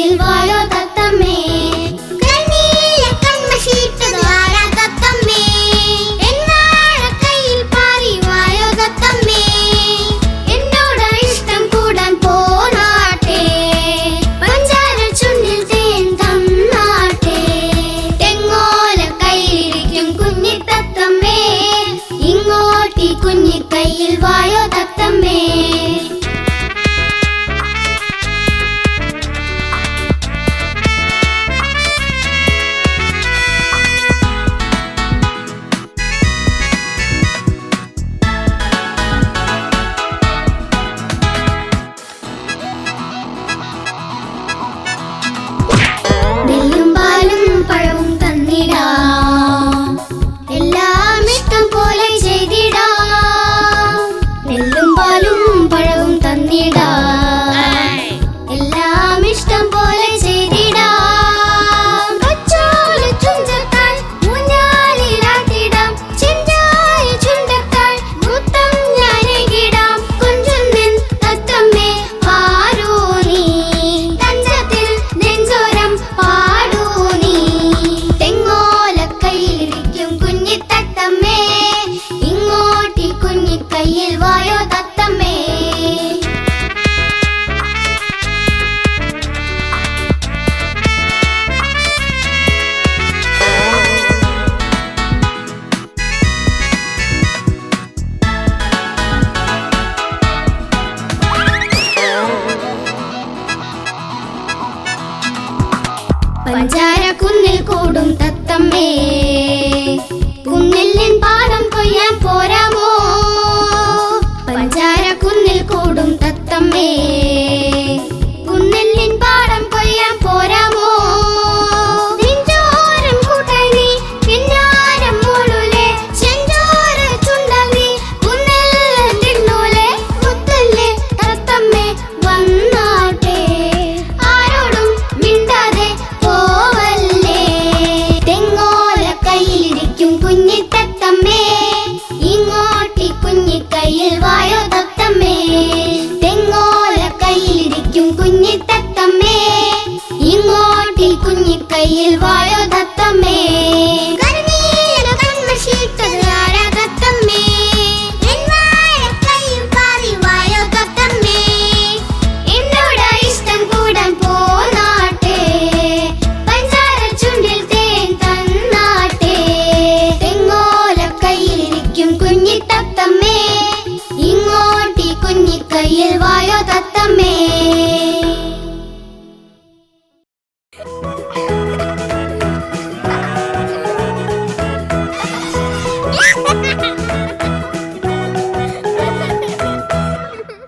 കണ്ണിൽ വായോ തത്തമ്മേ. കണ്ണിലെ കൺമശീട്ട് ദ്വാര തത്തമ്മേ. എൻ വാഴ കയ്യിൽ പാറി വായോ തത്തമ്മേ. എന്നോട് ഇഷ്ടം കൂടാൻ പോനാട്ടെ പഞ്ചാര ചുണ്ടിൽ തേൻ തന്നാട്ടെ. തെങ്ങോല കയ്യിലിരിക്കും കുഞ്ഞി തത്തമ്മേ. ഇങ്ങോട്ടി കുഞ്ഞി കയ്യിൽ വായോ തത്തമ്മേ. പഞ്ചാരക്കുന്നിൽ കൂടും തത്തമ്മേ. കുന്നില്ലിൻ പാടം കൊയ്യാൻ പോരാമോ? പഞ്ചാരക്കുന്നിൽ കൂടും തത്തമ്മേ. vaya